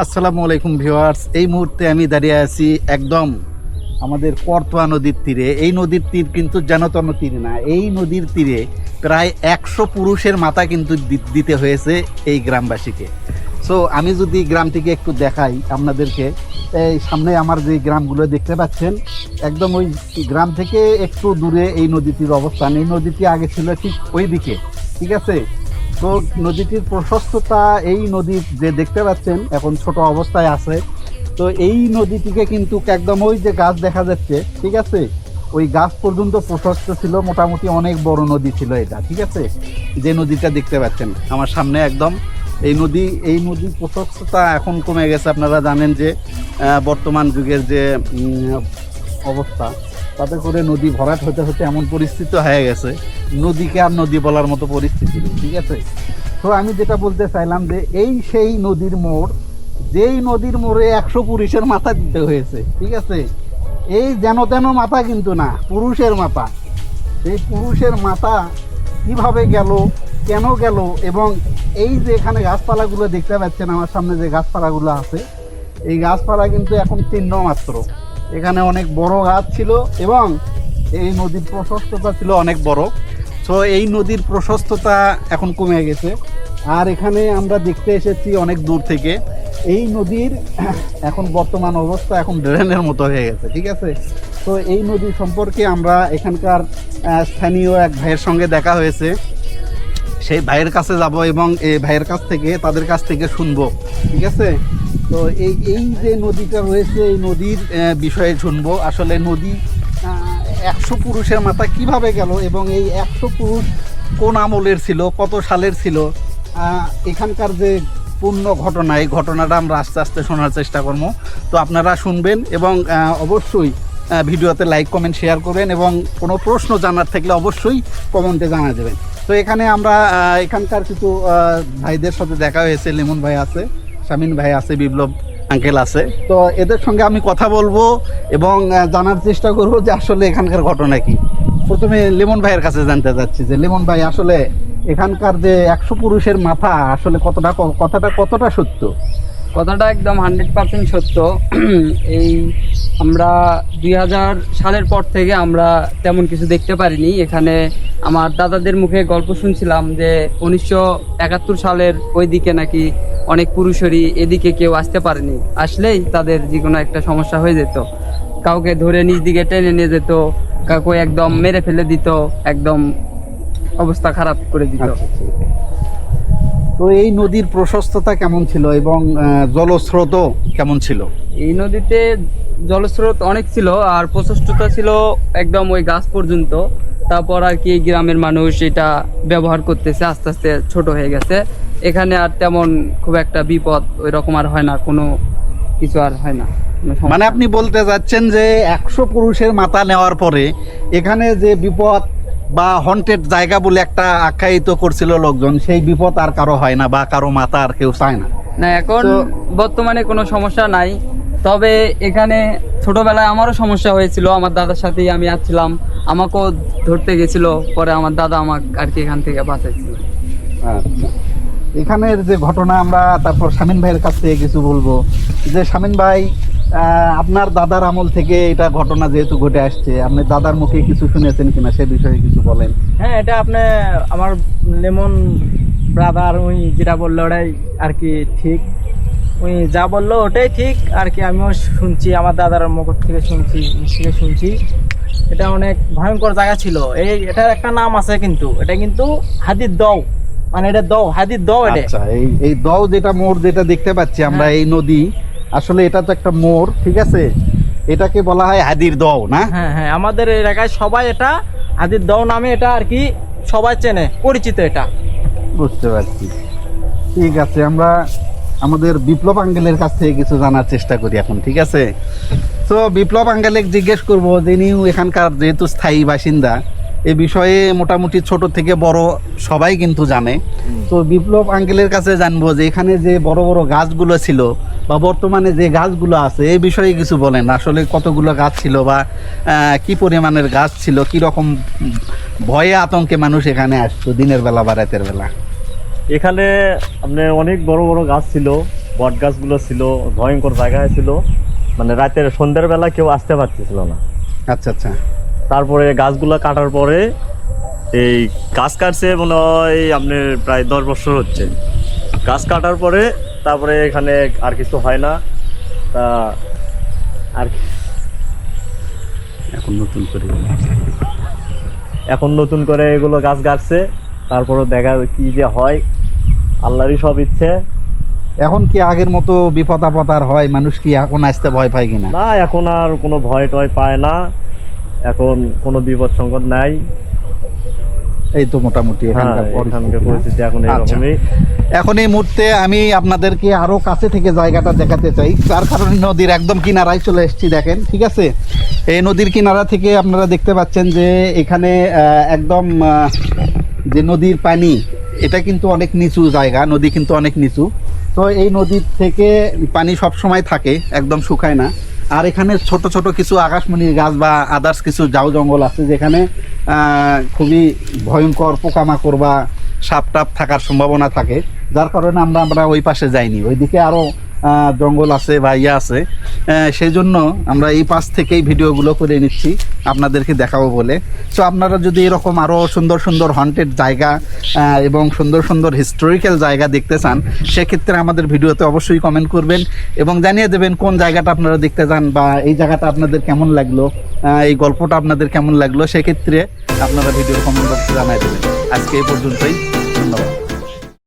আসসালামু আলাইকুম ভিউয়ার্স, এই মুহূর্তে আমি দাঁড়িয়ে আছি একদম আমাদের করতোয়া নদীর তীরে। এই নদীর তীর কিন্তু যেনতন তীর না, এই নদীর তীরে প্রায় একশো পুরুষের মাথা কিন্তু দিতে হয়েছে এই গ্রামবাসীকে। সো আমি যদি গ্রাম থেকে একটু দেখাই আপনাদেরকে, এই সামনে আমার যে গ্রামগুলো দেখতে পাচ্ছেন, একদম ওই গ্রাম থেকে একটু দূরে এই নদীটির অবস্থান। এই নদীটি আগে ছিল ঠিক ওই দিকে ঠিক আছে? তো নদীটির প্রশস্ততা এই নদী যে দেখতে পাচ্ছেন এখন ছোট অবস্থায় আছে। তো এই নদীটিকে কিন্তু একদম ওই যে গাছ দেখা যাচ্ছে, ঠিক আছে? ওই গাছ পর্যন্ত প্রশস্ত ছিল, মোটামুটি অনেক বড় নদী ছিল এটা, ঠিক আছে? যে নদীটা দেখতে পাচ্ছেন, আমার সামনে একদম। এই নদী, এই নদীর প্রশস্ততা এখন কমে গেছে, আপনারা জানেন যে বর্তমান যুগের যে অবস্থা। তাতে করে নদী ভরাট হতে হতে এমন পরিস্থিতি হয়ে গেছে। নদীকে আর নদী বলার মতো পরিস্থিতি ঠিক আছে? তো আমি যেটা বলতে চাইলাম যে, এই সেই নদীর মোড়, যেই নদীর মোড়ে একশো পুরুষের মাথা দিতে হয়েছে, ঠিক আছে? এই যেন তেন মাথা কিন্তু না, পুরুষের মাথা। এই পুরুষের মাথা কীভাবে গেল, কেন গেল, এবং এই যে এখানে গাছপালাগুলো দেখতে পাচ্ছেন, আমার সামনে যে গাছপালাগুলো আছে, এই গাছপালা কিন্তু এখন চিহ্ন মাত্র এখানে অনেক বড় গাছ ছিল এবং এই নদীর প্রশস্ততা ছিল অনেক বড়। তো এই নদীর প্রশস্ততা এখন কমে গেছে। আর এখানে আমরা দেখতে এসেছি অনেক দূর থেকে। এই নদীর এখন বর্তমান অবস্থা এখন ড্রেনের মতো হয়ে গেছে, ঠিক আছে? তো এই নদী সম্পর্কে আমরা এখানকার স্থানীয় এক ভাইয়ের সঙ্গে দেখা হয়েছে। সেই ভাইয়ের কাছে যাব এবং এই ভাইয়ের কাছ থেকে, তাদের কাছ থেকে শুনব, ঠিক আছে? তো এই এই যে নদীটা রয়েছে, এই নদীর বিষয়ে শুনব। আসলে নদী একশো পুরুষের মাথা কীভাবে গেল এবং এই একশো পুরুষ কোন আমলের ছিল, কত সালের ছিল? এখানকার যে পূর্ণ ঘটনা, এই ঘটনাটা আমরা আস্তে আস্তে শোনার চেষ্টা করব। তো আপনারা শুনবেন এবং অবশ্যই ভিডিওতে লাইক, কমেন্ট, শেয়ার করবেন এবং কোনো প্রশ্ন জানার থাকলে অবশ্যই কমেন্টে জানা দেবেন তো এখানে আমরা এখানকার কিছু ভাইদের সাথে দেখা হয়েছে, লেমন ভাই আছে। শামিন ভাই আছে, বিপ্লব আঙ্কেল আছে। তো এদের সঙ্গে আমি কথা বলব এবং জানার চেষ্টা করব যে আসলে এখানকার ঘটনা কি। প্রথমে লেমন ভাইয়ের কাছে জানতে চাচ্ছি যে, লেমন ভাই, আসলে এখানকার যে একশো পুরুষের মাথা, আসলে কতটা কথাটা কতটা সত্য? কথাটা একদম হান্ড্রেড পার্সেন্ট সত্য। এই আমরা দুই হাজার সালের পর থেকে আমরা তেমন কিছু দেখতে পারিনি। এখানে আমার দাদাদের মুখে গল্প শুনছিলাম যে, উনিশশো একাত্তর সালের ওই দিকে নাকি অনেক পুরুষেরই এদিকে কেউ আসতে পারেনি। আসলেই তাদের যে কোনো একটা সমস্যা হয়ে যেত। কাউকে ধরে নিজ দিকে টেনে নিয়ে যেত কাউকে একদম মেরে ফেলে দিত একদম অবস্থা খারাপ করে দিত। আচ্ছা, আচ্ছা। তো এই নদীর প্রশস্ততা কেমন ছিল এবং আহ, জলস্রোতও কেমন ছিল? এই নদীতে জলস্রোত অনেক ছিল আর প্রশস্ততা ছিল একদম ওই গাছ পর্যন্ত। তারপর আর কি গ্রামের মানুষ এটা ব্যবহার করতেছে আস্তে আস্তে ছোট হয়ে গেছে। এখানে আর তেমন খুব একটা বিপদ ওই রকম আর হয় না কোনো কিছু আর হয় না মানে আপনি বলতে যাচ্ছেন যে একশো পুরুষের মাথা নেওয়ার পরে এখানে যে বিপদ বা হন্টেড জায়গা বলে একটা আখ্যায়িত করছিল লোকজন সেই বিপদ আর কারও হয় না বা কারও মাথা আর কেউ চায় না। না এখন বর্তমানে কোনো সমস্যা নাই। তবে এখানে ছোটবেলায় আমারও সমস্যা হয়েছিল আমার দাদার সাথেই আমি আসছিলাম। আমাকেও ধরতে গেছিল পরে আমার দাদা আমাকে আর কি এখান থেকে বাঁচাইছিল। আচ্ছা। এখানের যে ঘটনা আমরা তারপর শামিন ভাইয়ের কাছ থেকে কিছু বলব। যে শামিন ভাই আহ, আপনার দাদার আমল থেকে এটা ঘটনা যেহেতু ঘটে আসছে আপনি দাদার মুখে কিছু শুনেছেন কিনা সে বিষয়ে কিছু বলেন। হ্যাঁ এটা আপনি আমার লেমন ব্রাদার উনি যেটা বলল ওটাই আর কি ঠিক। উনি যা বলল ওটাই ঠিক আর কি আমিও শুনছি আমার দাদার মুখ থেকে শুনছি থেকে শুনছি। এটা অনেক ভয়ঙ্কর জায়গা ছিল। এই এটার একটা নাম আছে কিন্তু এটা কিন্তু হাদির দও। মানে এটা দও হাদির দও এটা। আচ্ছা এই এই দও যেটা মোড় যেটা দেখতে পাচ্ছি আমরা হ্যাঁ। এই নদী আসলে এটা তো একটা মোড় ঠিক আছে? এটাকে বলা হয় হাদির দও না? হ্যাঁ হ্যাঁ আমাদের এলাকায় সবাই এটা হাদির দও নামে এটা আর কি সবাই চেনে পরিচিত এটা। বুঝতে পারছি। ঠিক আছে আমরা আমাদের বিপ্লব আঙ্গেলের কাছ থেকে কিছু জানার চেষ্টা করি এখন, ঠিক আছে? তো বিপ্লব আঙ্গেলে জিজ্ঞেস করব যিনিও এখানকার যেহেতু স্থায়ী বাসিন্দা, এ বিষয়ে মোটামুটি ছোট থেকে বড় সবাই কিন্তু জানে। তো বিপ্লব আঙ্কেলের কাছে জানব যে এখানে যে বড় বড় গাছগুলো ছিল, বা বর্তমানে যে গাছগুলো আছে এই বিষয়ে কিছু বলেন। আসলে কতগুলো গাছ ছিল বা কি পরিমাণের গাছ ছিল কি রকম ভয়ে আতঙ্কে মানুষ এখানে আসতো দিনের বেলা বা রাতের বেলা? এখানে আপনার অনেক বড় বড় গাছ ছিল বট গাছগুলো ছিল ভয়ঙ্কর জায়গায় ছিল। মানে রাতের সন্ধ্যের বেলা কেউ আসতে পারতেছিল না। আচ্ছা আচ্ছা। তারপরে গাছগুলো কাটার পরে এই গাছ কাটছে মনে হয় আপনার প্রায় দশ বছর হচ্ছে। গাছ কাটার পরে তারপরে এখানে আর কিছু হয় না। তা আর এখন নতুন করে। এখন নতুন করে এগুলো গাছ গাছছে তারপরে দেখা কি যে হয় আল্লাহরই সব ইচ্ছে। এখন কি আগের মতো বিপদ আপদ আর হয়? মানুষ কি এখন আসতে ভয় পায় কিনা? না এখন আর কোনো ভয় টয় পায় না। এখন কোনো বিপদ সংকট নাই। এই তো মোটামুটি হ্যাঁ পরিস্থিতি, এখন আচ্ছা। এখন এই মুহূর্তে আমি আপনাদেরকে আরও কাছে থেকে জায়গাটা দেখাতে চাই। তার কারণে নদীর একদম কিনারায় চলে এসেছি দেখেন ঠিক আছে? এই নদীর কিনারা থেকে আপনারা দেখতে পাচ্ছেন যে এখানে একদম যে নদীর পানি, এটা কিন্তু অনেক নিচু জায়গা, নদী কিন্তু অনেক নিচু। তো এই নদীর থেকে পানি সব সময় থাকে, একদম শুকায় না। আর এখানে ছোট ছোট কিছু আকাশমণির গাছ বা আদার্স কিছু জাউ জঙ্গল আছে, যেখানে খুবই ভয়ঙ্কর পোকামাকড় বা সাপ টাপ থাকার সম্ভাবনা থাকে। যার কারণে আমরা আমরা ওই পাশে যাইনি। ওইদিকে আরও জঙ্গল আছে বা ইয়ে আছে। সেই জন্য আমরা এই পাশ থেকেই ভিডিওগুলো করে নিচ্ছি। আপনাদেরকে দেখাবো বলে। সো আপনারা যদি এরকম আরও সুন্দর সুন্দর হন্টেড জায়গা এবং সুন্দর সুন্দর হিস্টোরিক্যাল জায়গা দেখতে চান, সেক্ষেত্রে আমাদের ভিডিওতে অবশ্যই কমেন্ট করবেন এবং জানিয়ে দেবেন কোন জায়গাটা আপনারা দেখতে চান বা এই জায়গাটা আপনাদের কেমন লাগল এই গল্পটা আপনাদের কেমন লাগল, সেক্ষেত্রে আপনারা ভিডিও কমেন্ট বক্সে জানাই দেবেন। আজকে এই পর্যন্তই। ধন্যবাদ।